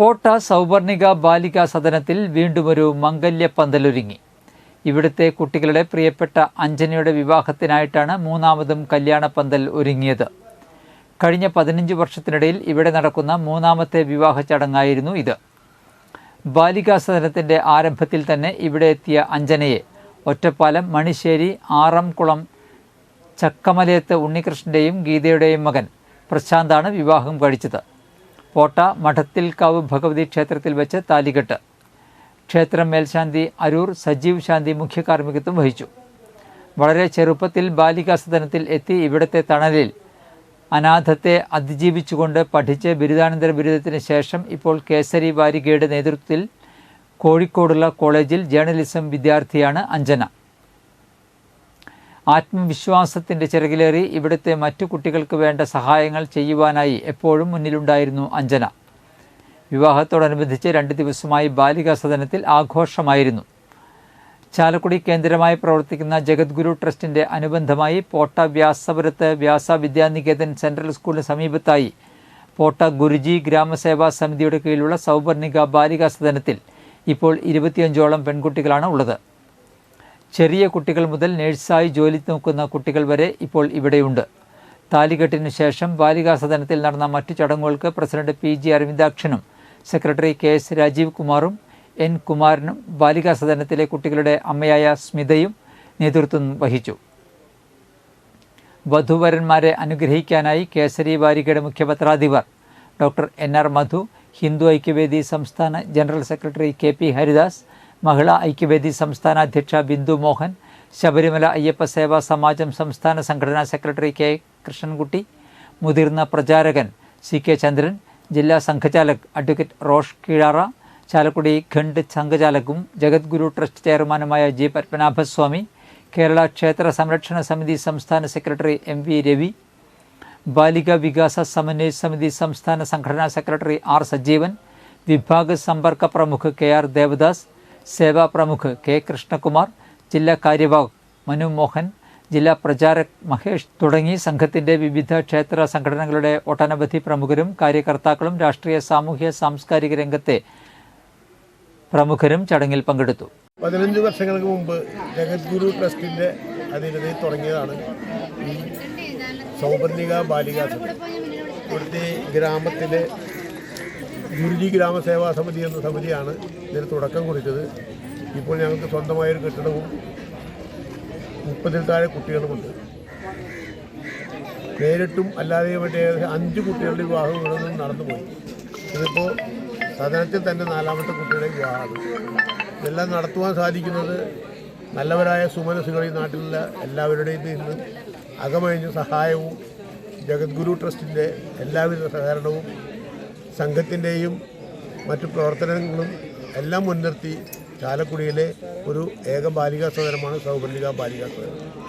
പോട്ട സൗവർണിക ബാലികാ സദനത്തിൽ വീണ്ടും ഒരു മംഗല്യ പന്തലൊരുങ്ങി. ഇവിടുത്തെ കുട്ടികളുടെ പ്രിയപ്പെട്ട അഞ്ജനയുടെ വിവാഹത്തിനായിട്ടാണ് മൂന്നാമതും കല്യാണ പന്തൽ ഒരുങ്ങിയത്. കഴിഞ്ഞ പതിനഞ്ച് വർഷത്തിനിടയിൽ ഇവിടെ നടക്കുന്ന മൂന്നാമത്തെ വിവാഹ ചടങ്ങായിരുന്നു ഇത്. ബാലികാ സദനത്തിന്റെ ആരംഭത്തിൽ തന്നെ ഇവിടെ എത്തിയ അഞ്ജനയെ ഒറ്റപ്പാലം മണിശ്ശേരി ആറംകുളം ചക്കമലയത്ത് ഉണ്ണികൃഷ്ണന്റെയും ഗീതയുടെയും മകൻ പ്രശാന്താണ് വിവാഹം കഴിച്ചത്. പോട്ട മഠത്തിൽക്കാവ് ഭഗവതി ക്ഷേത്രത്തിൽ വെച്ച് താലികെട്ട്. ക്ഷേത്രം മേൽശാന്തി അരൂർ സജീവ് ശാന്തി മുഖ്യ കാർമ്മികത്വം വഹിച്ചു. വളരെ ചെറുപ്പത്തിൽ ബാലികാസദനത്തിൽ എത്തി ഇവിടുത്തെ തണലിൽ അനാഥത്തെ അതിജീവിച്ചുകൊണ്ട് പഠിച്ച് ബിരുദാനന്തര ബിരുദത്തിന് ശേഷം ഇപ്പോൾ കേസരി വാരികയുടെ നേതൃത്വത്തിൽ കോഴിക്കോടുള്ള കോളേജിൽ ജേർണലിസം വിദ്യാർത്ഥിയാണ് അഞ്ജന. ആത്മവിശ്വാസത്തിന്റെ ചിറകിലേറി ഇവിടുത്തെ മറ്റു കുട്ടികൾക്ക് വേണ്ട സഹായങ്ങൾ ചെയ്യുവാനായി എപ്പോഴും മുന്നിലുണ്ടായിരുന്നു അഞ്ജന. വിവാഹത്തോടനുബന്ധിച്ച് രണ്ട് ദിവസമായി ബാലികാ സദനത്തിൽ ആഘോഷമായിരുന്നു. ചാലക്കുടി കേന്ദ്രമായി പ്രവർത്തിക്കുന്ന ജഗദ്ഗുരു ട്രസ്റ്റിന്റെ അനുബന്ധമായി പോട്ട വ്യാസപുരത്ത് വ്യാസ വിദ്യാനികേതൻ സെൻട്രൽ സ്കൂളിന് സമീപത്തായി പോട്ട ഗുരുജി ഗ്രാമസേവാ സമിതിയുടെ കീഴിലുള്ള സൗവർണിക ബാലികാ സദനത്തിൽ ഇപ്പോൾ ഇരുപത്തിയഞ്ചോളം പെൺകുട്ടികളാണ് ഉള്ളത്. ചെറിയ കുട്ടികൾ മുതൽ നേഴ്സായി ജോലി നോക്കുന്ന കുട്ടികൾ വരെ ഇപ്പോൾ ഇവിടെയുണ്ട്. താലികെട്ടിനു ശേഷം ബാലികാ സദനത്തിൽ നടന്ന മറ്റു ചടങ്ങുകൾക്ക് പ്രസിഡന്റ് പി ജി അരവിന്ദാക്ഷനും സെക്രട്ടറി കെ എസ് രാജീവ് കുമാറും എൻ കുമാരനും ബാലികാ സദനത്തിലെ കുട്ടികളുടെ അമ്മയായ സ്മിതയും നേതൃത്വം വഹിച്ചു. വധുവരന്മാരെ അനുഗ്രഹിക്കാനായി കേസരി വാരികയുടെ മുഖ്യപത്രാധിപർ doctor N R Madhu Hindu Aikyavedi സംസ്ഥാന general secretary K P Haridas Mahila Aikyavedi സംസ്ഥാന അധ്യക്ഷ ബിന്ദു മോഹൻ ശബരിമല അയ്യപ്പ സേവാ സമാജം സംസ്ഥാന സംഘടനാ സെക്രട്ടറി കെ കൃഷ്ണൻകുട്ടി മുതിർന്ന പ്രചാരകൻ സി കെ ചന്ദ്രൻ ജില്ലാ സംഘചാലക് അഡ്വക്കേറ്റ് റോഷ് കീഴാറ ചാലക്കുടി ഖണ്ഡ് സംഘചാലകും ജഗദ്ഗുരു ട്രസ്റ്റ് ചെയർമാനുമായ ജി പത്മനാഭസ്വാമി കേരള ക്ഷേത്ര സംരക്ഷണ സമിതി സംസ്ഥാന secretary M V Ravi Balika Vikasa Samanvaya Samiti സംസ്ഥാന സംഘടനാ സെക്രട്ടറി ആർ സജീവൻ വിഭാഗ സമ്പർക്ക പ്രമുഖ് കെ ആർ ദേവദാസ് സേവാ പ്രമുഖ് കെ കൃഷ്ണകുമാർ ജില്ലാ കാര്യവാഹ് മനു മോഹൻ ജില്ലാ പ്രചാരക് മഹേഷ് തുടങ്ങി സംഘത്തിന്റെ വിവിധ ക്ഷേത്ര സംഘടനകളുടെ ഒട്ടനവധി പ്രമുഖരും കാര്യകർത്താക്കളും രാഷ്ട്രീയ സാമൂഹ്യ സാംസ്കാരിക രംഗത്തെ പ്രമുഖരും ചടങ്ങിൽ പങ്കെടുത്തു. പതിനഞ്ച് വർഷങ്ങൾക്ക് മുമ്പ് ജഗദ്ഗുരു ട്രസ്റ്റിന്റെ അധീനതയിൽ തുടങ്ങിയതാണ് ഈ സൗപർണിക ബാലികാ ഇവിടുത്തെ ഗ്രാമത്തിലെ ഗുരുജി ഗ്രാമസേവാ സമിതി എന്ന സമിതിയാണ് ഇതിന് തുടക്കം കുറിച്ചത്. ഇപ്പോൾ ഞങ്ങൾക്ക് സ്വന്തമായൊരു കെട്ടിടവും മുപ്പതിൽ താഴെ കുട്ടികളുമുണ്ട്. നേരിട്ടും അല്ലാതെയും മറ്റേ ഏകദേശം അഞ്ച് കുട്ടികളുടെ വിവാഹം ഇവിടെ നിന്ന് നടന്നുപോയി ഇതിപ്പോൾ സദനത്തിൽ തന്നെ നാലാമത്തെ കുട്ടിയുടെ വിവാഹമാണ്. ഇതെല്ലാം നടത്തുവാൻ സാധിക്കുന്നത് നല്ലവരായ സുമനസ്സുകൾ ഈ നാട്ടിലുള്ള എല്ലാവരുടെയും നിന്ന് അകമഴിഞ്ഞ സഹായവും ജഗദ്ഗുരു ട്രസ്റ്റിന്റെ എല്ലാവിധ സഹകരണവും സംഘത്തിന്റെയും മറ്റു പ്രവർത്തനങ്ങളും എല്ലാം മുൻനിർത്തി ചാലക്കുടിയിലെ ഒരു ഏക ബാലികാ സദനമാണ് സൗപർണിക ബാലികാ സദനം.